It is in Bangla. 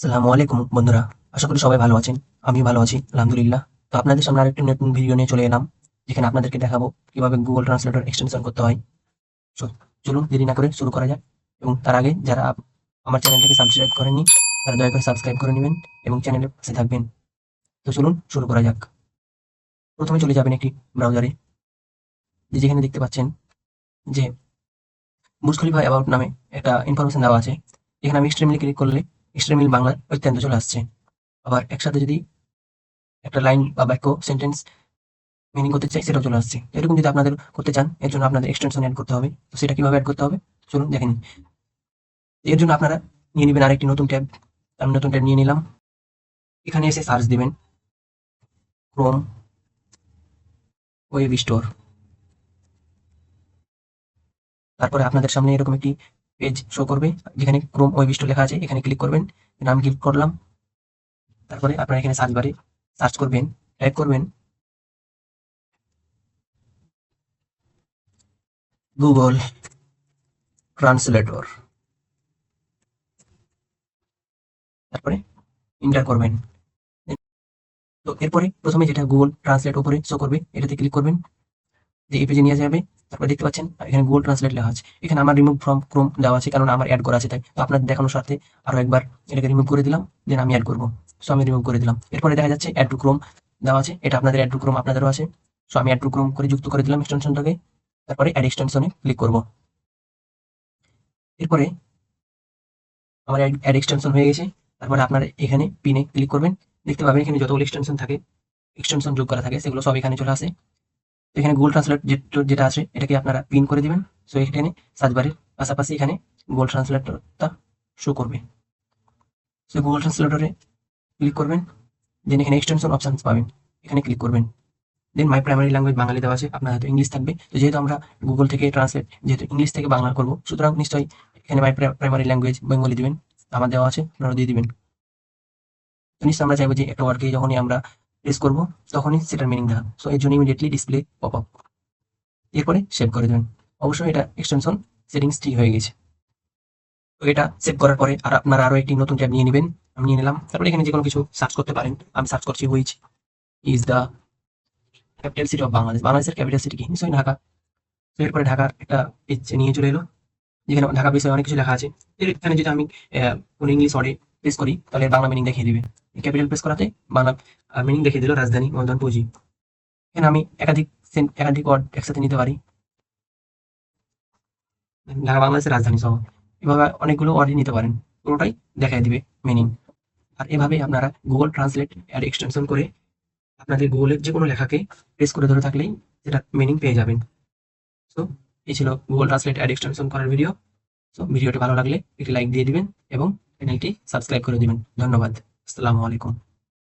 আসসালামু আলাইকুম, বন্ধুরা। আশা করি সবাই ভালো আছেন। আমি ভালো আছি, আলহামদুলিল্লাহ। তো আপনাদের সামনে আরেকটি নতুন ভিডিও নিয়ে চলে এলাম, যেখানে আপনাদেরকে দেখাবো কীভাবে গুগল ট্রান্সলেটর এক্সটেনশন করতে হয়। তো চলুন দেরি না করে শুরু করা যাক। এবং তার আগে যারা আমার চ্যানেলটাকে সাবস্ক্রাইব করেননি, তারা দয়া করে সাবস্ক্রাইব করে নেবেন এবং চ্যানেলের পাশে থাকবেন। তো চলুন শুরু করা যাক। প্রথমে চলে যাবেন একটি ব্রাউজারে যেখানে দেখতে পাচ্ছেন যে বুর্জ খলিফা অ্যাবাউট নামে একটা ইনফরমেশন দেওয়া আছে। এখানে আমি এক্সট্রিমলি ক্লিক করলে এক্সট্রিমলি বাংলা অত্যন্ত চলে আসছে। আবার একসাথে যদি একটা লাইন বা বাক্য সেন্টেন্স মিনিং করতে চাই, সেটাও চলে আসছে। এরকম যদি আপনাদের করতে চান, এর জন্য আপনাদের এক্সটেনশন অ্যাড করতে হবে। তো সেটা কীভাবে অ্যাড করতে হবে? চলুন দেখেন এর জন্য আপনারা নিয়ে নেবেন আরেকটি নতুন ট্যাব। আমি নতুন ট্যাব নিয়ে নিলাম। এখানে এসে সার্চ দিবেন ক্রোম ওয়েব স্টোর তারপরে আপনাদের সামনে এরকম একটি পেজ শো করবে। যেখানে ক্রোম ওয়েব লেখা আছে, এখানে ক্লিক করবেন। নাম ক্লিক করলাম। তারপরে আপনারা এখানে সার্চ বারে সার্চ করবেন টাইপ করবেন। গুগল ট্রান্সলেটর তারপরে ইন্টার করবেন। তো এরপরে প্রথমে যেটা গুগল ট্রান্সলেট উপরে শো করবে, এটাতে ক্লিক করবেন। যে এই পেজে নিয়ে যাবে, তারপরে দেখতে পাচ্ছেন, এখানে গুগল ট্রান্সলেট লেখা আছে। এখানে আমার রিমুভ ফ্রম ক্রোম দেওয়া আছে, কারণ আমার অ্যাড করা আছে, তাই। তো আপনার দেখানোর সাথে আরও একবার এটাকে রিমুভ করে দিলাম দেন আমি অ্যাড করব। সো আমি রিমুভ করে দিলাম। এরপরে দেখা যাচ্ছে অ্যাড টু ক্রোম দেওয়া আছে, এটা আপনাদের অ্যাড টু ক্রোম আপনাদেরও আছে। সো আমি অ্যাড টু ক্রোম করে যুক্ত করে দিলাম এক্সটেনশনটাকে তারপরে অ্যাড এক্সটেনশনে ক্লিক করব। এরপরে আমার অ্যাড এক্সটেনশন হয়ে গেছে, তারপরে আপনারা এখানে পিনে ক্লিক করবেন। দেখতে পাবেন এখানে যতগুলো এক্সটেনশন থাকে এক্সটেনশন যোগ করা থাকে, সেগুলো সব এখানে চলে আসে। এখানে গুগল ট্রান্সলেট যেটা আছে, এটাকে আপনারা পিন করে দিবেন। সো এখানে সার্চ বারের পাশাপাশি এখানে গুগল ট্রান্সলেটরটা শো করবে। সো গুগল ট্রান্সলেটরে ক্লিক করবেন। দেন এখানে এক্সটেনশন অপশন পাবেন। এখানে ক্লিক করবেন। দেন মাই প্রাইমারি ল্যাঙ্গুয়েজ বাঙালি দেওয়া আছে, আপনার হয়তো ইংলিশ থাকবে। তো যেহেতু আমরা গুগল থেকে ট্রান্সলেট যেহেতু ইংলিশ থেকে বাংলা করব, সুতরাং নিশ্চয়ই এখানে মাই প্রাইমারি ল্যাঙ্গুয়েজ বেঙ্গলি দিবেন। আমার দেওয়া আছে, আপনারা দিয়ে দিবেন। নিশ্চয়ই আমরা চাইব যে একটা ওয়ার্ডকে যখনই আমরা প্রেস করব, তখনই সেটার মিনিং দেখা সো এর জন্য ইমিডিয়েটলি ডিসপ্লে পপ আপ এরপরে সেভ করে দেবেন। অবশ্যই এটা এক্সটেনশন সেটিংস ঠিক হয়ে গেছে। তো এটা সেভ করার পরে আর আপনারা আরও একটি নতুন ট্যাব নিয়ে নেবেন। আমি নিয়ে নিলাম। তারপরে এখানে যে কোনো কিছু সার্চ করতে পারেন। আমি সার্চ করছি which is the capital city of Bangladesh বাংলাদেশের ক্যাপিটাল সিটি কি? নিশ্চয়ই ঢাকা। তো এরপরে ঢাকার একটা পেজ নিয়ে চলে এলো। যেখানে ঢাকা বিষয়ে অনেক কিছু লেখা আছে। এর এখানে যদি আমি কোনো ইংলিশ ওয়ার্ডে প্রেস করি, তাহলে বাংলা মিনিং দেখিয়ে দিবে। ক্যাপিটাল প্রেস করাতে বাংলা মিনিং দেখিয়ে দিল রাজধানী মূলধন পুঁজি। এখানে আমি একাধিক একাধিক ওয়ার্ড একসাথে নিতে পারি। ঢাকা বাংলাদেশের রাজধানী সহ। এভাবে অনেকগুলো ওয়ার্ডই নিতে পারেন। পুরোটাই দেখাই দিবে মিনিং আর এভাবে আপনারা গুগল ট্রান্সলেট অ্যাড এক্সটেনশন করে আপনাদের গুগলের যে কোনো লেখাকে প্রেস করে ধরে থাকলেই সেটা মিনিং পেয়ে যাবেন। সো এই ছিল গুগল ট্রান্সলেট অ্যাড এক্সটেনশন করার ভিডিও সো ভিডিওটি ভালো লাগলে একটি লাইক দিয়ে দিবেন এবং চ্যানেলটি সাবস্ক্রাইব করে দিবেন। ধন্যবাদ। আসসালামু আলাইকুম।